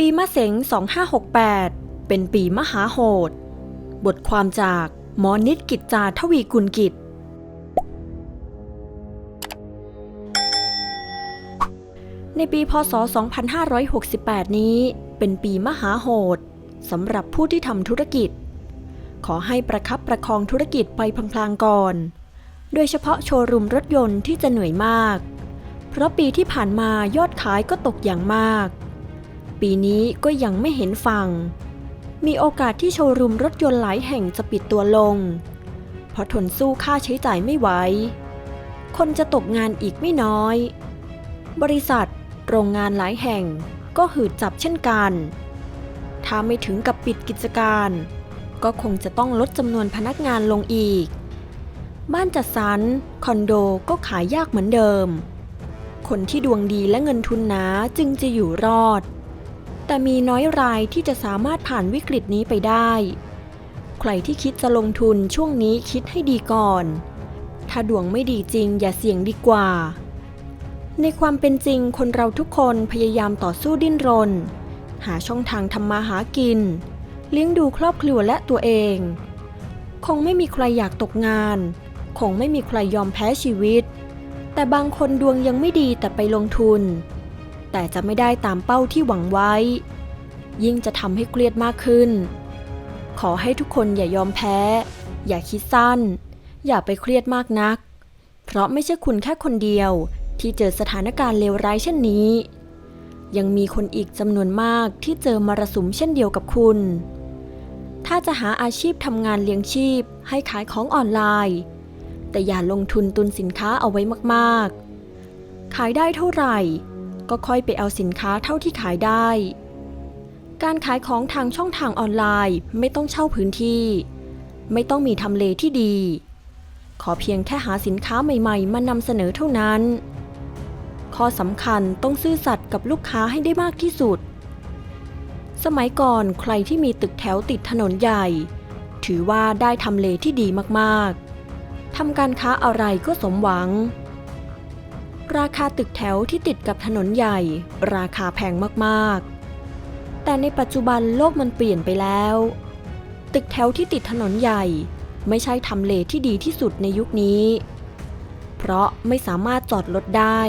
ปีมะเสง 2568 เป็นปีมหาโหด บทความจากหมอนิดกิจจาทวีกุลกิจ ในปีพศ 2568 นี้ เป็นปีมหาโหดสำหรับผู้ที่ทำธุรกิจ ขอให้ประคับประคองธุรกิจไปพลางๆก่อน โดยเฉพาะโชว์รูมรถยนต์ที่จะเหนื่อยมาก เพราะปีที่ผ่านมายอดขายก็ตกอย่างมาก ปีนี้ก็ยังไม่เห็นฟังมีโอกาสที่โชว์รูมรถยนต์หลายแห่งจะปิดตัวลง เพราะทนสู้ค่าใช้จ่ายไม่ไหว คนจะตกงานอีกไม่น้อย บริษัท โรงงานหลายแห่งก็หืดจับเช่นกัน ถ้าไม่ถึงกับปิดกิจการ ก็คงจะต้องลดจำนวนพนักงานลงอีก บ้านจัดสรรคอนโดก็ขายยากเหมือนเดิมคนที่ดวงดีและเงินทุนหนาจึงจะอยู่รอด แต่มีน้อยรายที่จะสามารถผ่านวิกฤตนี้ไปได้ ใครที่คิดจะลงทุนช่วงนี้คิดให้ดีก่อน ถ้าดวงไม่ดีจริงอย่าเสี่ยงดีกว่า ในความเป็นจริงคนเราทุกคนพยายามต่อสู้ดิ้นรน หาช่องทางทำมาหากิน เลี้ยงดูครอบครัวและตัวเอง คงไม่มีใครอยากตกงาน คงไม่มีใครยอมแพ้ชีวิต แต่บางคนดวงยังไม่ดีแต่ไปลงทุน แต่จะไม่ได้ตามเป้าที่หวังไว้ ยิ่งจะทำให้เครียดมากขึ้น ขอให้ทุกคนอย่ายอมแพ้ อย่าคิดสั้น อย่าไปเครียดมากนัก เพราะไม่ใช่คุณแค่คนเดียวที่เจอสถานการณ์เลวร้ายเช่นนี้ ยังมีคนอีกจำนวนมากที่เจอมรสุมเช่นเดียวกับคุณ ถ้าจะหาอาชีพทำงานเลี้ยงชีพให้ขายของออนไลน์ แต่อย่าลงทุนตุนสินค้าเอาไว้มากๆ ขายได้เท่าไหร่ ก็ค่อยไปเอาสินค้าเท่าที่ขายได้ การขายของทางช่องทางออนไลน์ไม่ต้องเช่าพื้นที่ ไม่ต้องมีทำเลที่ดี ขอเพียงแค่หาสินค้าใหม่ๆ มานำเสนอเท่านั้น ข้อสำคัญต้องซื่อสัตย์กับลูกค้าให้ได้มากที่สุด สมัยก่อนใครที่มีตึกแถวติดถนนใหญ่ ถือว่าได้ทำเลที่ดีมากๆทำการค้าอะไรก็สมหวัง ราคาตึกแถวที่ติดกับถนนใหญ่ ราคาแพงมากๆ แต่ในปัจจุบันโลกมันเปลี่ยนไปแล้ว ตึกแถวที่ติดถนนใหญ่ ไม่ใช่ทำเลที่ดีที่สุดในยุคนี้ เพราะไม่สามารถจอดรถได้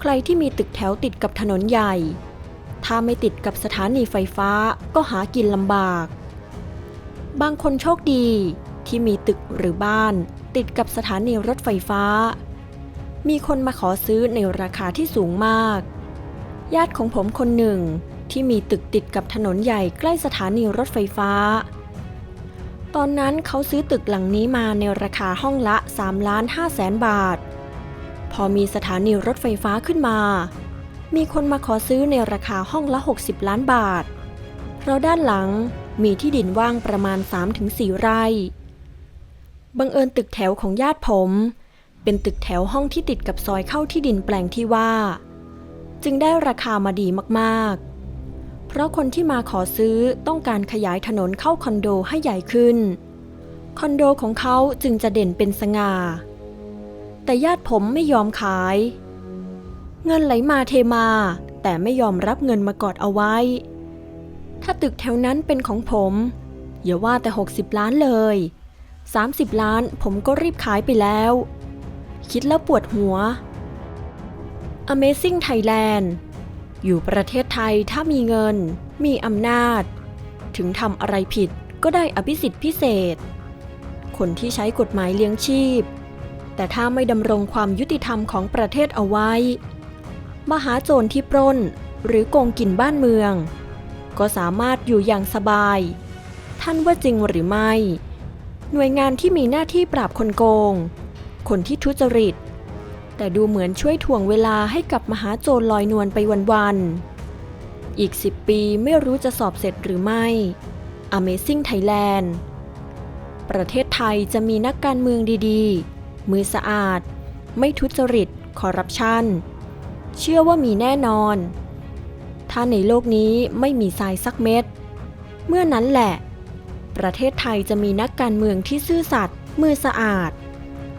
ใครที่มีตึกแถวติดกับถนนใหญ่ ถ้าไม่ติดกับสถานีไฟฟ้าก็หากินลำบาก บางคนโชคดีที่มีตึกหรือบ้านติดกับสถานีรถไฟฟ้า มีคนมาขอซื้อในราคาที่สูงมาก ญาติของผมคนหนึ่งที่มีตึกติดกับถนนใหญ่ใกล้สถานีรถไฟฟ้า ตอนนั้นเขาซื้อตึกหลังนี้มาในราคาห้องละ3ล้าน5แสนบาท พอมีสถานีรถไฟฟ้าขึ้นมา มีคนมาขอซื้อในราคาห้องละ 60 ล้านบาท เพราะด้านหลังมีที่ดินว่างประมาณ 3-4 ไร่ บังเอิญตึกแถวของญาติผม เป็นตึกแถวห้องที่ติดกับซอยเข้าที่ดินแปลงที่ว่า จึงได้ราคามาดีมากๆ เพราะคนที่มาขอซื้อต้องการขยายถนนเข้าคอนโดให้ใหญ่ขึ้น คอนโดของเขาจึงจะเด่นเป็นสง่า แต่ญาติผมไม่ยอมขาย เงินไหลมาเทมา แต่ไม่ยอมรับเงินมากอดเอาไว้ ถ้าตึกแถวนั้นเป็นของผมอย่าว่าแต่ 60 ล้านเลย 30 ล้านผมก็รีบขายไปแล้ว คิดแล้วปวดหัว Amazing Thailand อยู่ประเทศไทยถ้ามีเงิน มีอำนาจ ถึงทำอะไรผิดก็ได้อภิสิทธิพิเศษ คนที่ใช้กฎหมายเลี้ยงชีพ แต่ถ้าไม่ดำรงความยุติธรรมของประเทศเอาไว้ มหาโจรที่ปล้นหรือโกงกินบ้านเมือง ก็สามารถอยู่อย่างสบาย ท่านว่าจริงหรือไม่ หน่วยงานที่มีหน้าที่ปราบคนโกง คนที่ทุจริต แต่ดูเหมือนช่วยถ่วงเวลาให้กับมหาโจรลอยนวลไปวันๆ อีก 10 ปีไม่รู้จะสอบเสร็จหรือไม่ Amazing Thailand ประเทศไทยจะมีนักการเมืองดีๆ มือสะอาด ไม่ทุจริต คอร์รัปชัน เชื่อว่ามีแน่นอน ถ้าในโลกนี้ไม่มีทรายสักเม็ด เมื่อนั้นแหละ ประเทศไทยจะมีนักการเมืองที่ซื่อสัตย์มือสะอาด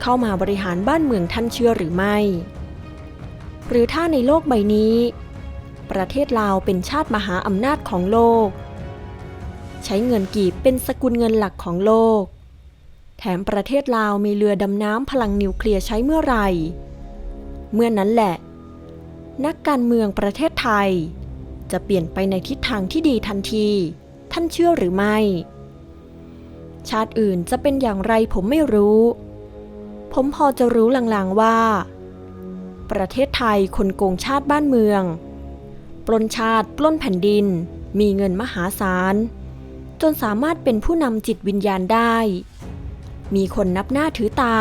เข้ามาบริหารบ้านเมืองท่านเชื่อหรือไม่ หรือถ้าในโลกใบนี้ ประเทศลาวเป็นชาติมหาอำนาจของโลก ใช้เงินกีบเป็นสกุลเงินหลักของโลก แถมประเทศลาวมีเรือดำน้ำพลังนิวเคลียร์ใช้เมื่อไหร่ เมื่อนั้นแหละ นักการเมืองประเทศไทย จะเปลี่ยนไปในทิศทางที่ดีทันที ท่านเชื่อหรือไม่ชาติอื่นจะเป็นอย่างไรผมไม่รู้ ผมพอจะรู้ลางๆว่า ประเทศไทยคนโกงชาติบ้านเมือง ปล้นชาติปล้นแผ่นดิน มีเงินมหาศาล จนสามารถเป็นผู้นำจิตวิญญาณได้ มีคนนับหน้าถือตา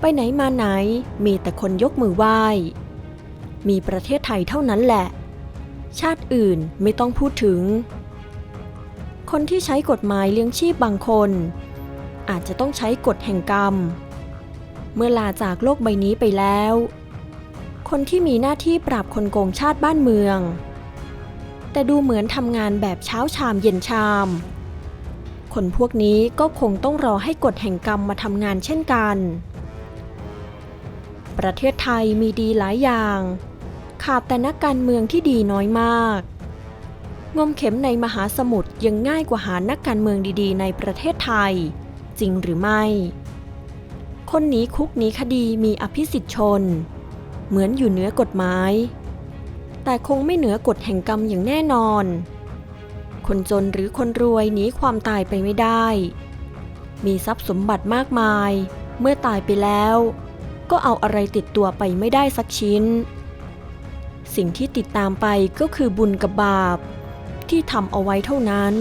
ไปไหนมาไหนมีแต่คนยกมือไหว้ มีประเทศไทยเท่านั้นแหละ ชาติอื่นไม่ต้องพูดถึง คนที่ใช้กฎหมายเลี้ยงชีพบางคนอาจจะต้องใช้กฎแห่งกรรม เมื่อลาจากโลกใบนี้ไปแล้ว คนที่มีหน้าที่ปราบคนโกงชาติบ้านเมือง แต่ดูเหมือนทำงานแบบเช้าชามเย็นชาม คนพวกนี้ก็คงต้องรอให้กฎแห่งกรรมมาทำงานเช่นกัน ประเทศไทยมีดีหลายอย่าง ขาดแต่นักการเมืองที่ดีน้อยมากงมเข็มในมหาสมุทรยังง่ายกว่าหานักการเมืองดีๆ ในประเทศไทย จริงหรือไม่ คนหนีคุกหนีคดีมีอภิสิทธิชน เหมือนอยู่เหนือกฎหมาย แต่คงไม่เหนือกฎแห่งกรรมอย่างแน่นอน คนจนหรือคนรวยหนีความตายไปไม่ได้ มีทรัพย์สมบัติมากมาย เมื่อตายไปแล้ว ก็เอาอะไรติดตัวไปไม่ได้สักชิ้น สิ่งที่ติดตามไปก็คือบุญกับบาป ที่ทำเอาไว้เท่านั้น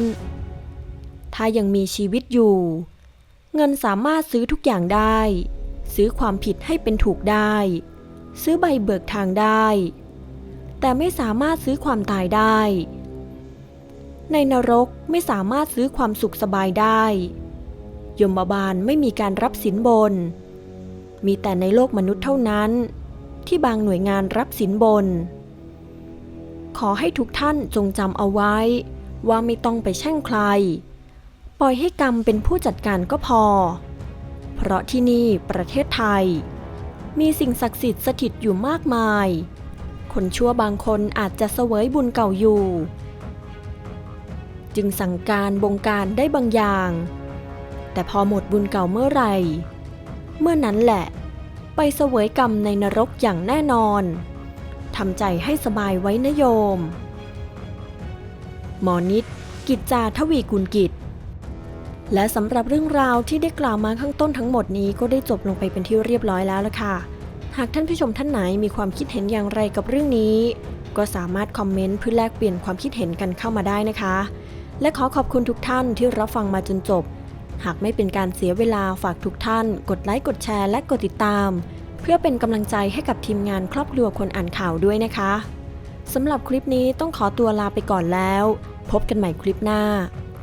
ถ้ายังมีชีวิตอยู่ เงินสามารถซื้อทุกอย่างได้ ซื้อความผิดให้เป็นถูกได้ ซื้อใบเบิกทางได้ แต่ไม่สามารถซื้อความตายได้ ในนรกไม่สามารถซื้อความสุขสบายได้ ยมบาลไม่มีการรับสินบน มีแต่ในโลกมนุษย์เท่านั้น ที่บางหน่วยงานรับสินบน ขอให้ทุกท่านจงจำเอาไว้ว่าไม่ต้องไปแช่งใคร ปล่อยให้กรรมเป็นผู้จัดการก็พอ เพราะที่นี่ประเทศไทย มีสิ่งศักดิ์สิทธิ์สถิตอยู่มากมาย คนชั่วบางคนอาจจะเสวยบุญเก่าอยู่ จึงสั่งการบงการได้บางอย่าง แต่พอหมดบุญเก่าเมื่อไหร่ เมื่อนั้นแหละ ไปเสวยกรรมในนรกอย่างแน่นอนทำใจให้สบายไว้นะโยม หมอนิด กิจจาทวีกุลกิจ และสำหรับเรื่องราวที่ได้กล่าวมาข้างต้นทั้งหมดนี้ก็ได้จบลงไปเป็นที่เรียบร้อยแล้วละค่ะ หากท่านผู้ชมท่านไหนมีความคิดเห็นอย่างไรกับเรื่องนี้ ก็สามารถคอมเมนต์เพื่อแลกเปลี่ยนความคิดเห็นกันเข้ามาได้นะคะ และขอขอบคุณทุกท่านที่รับฟังมาจนจบ หากไม่เป็นการเสียเวลาฝากทุกท่าน กดไลค์กดแชร์และกดติดตาม เพื่อเป็นกำลังใจให้กับทีมงานครอบครัวคนอ่านข่าวด้วยนะคะสำหรับคลิปนี้ต้องขอตัวลาไปก่อนแล้ว พบกันใหม่คลิปหน้า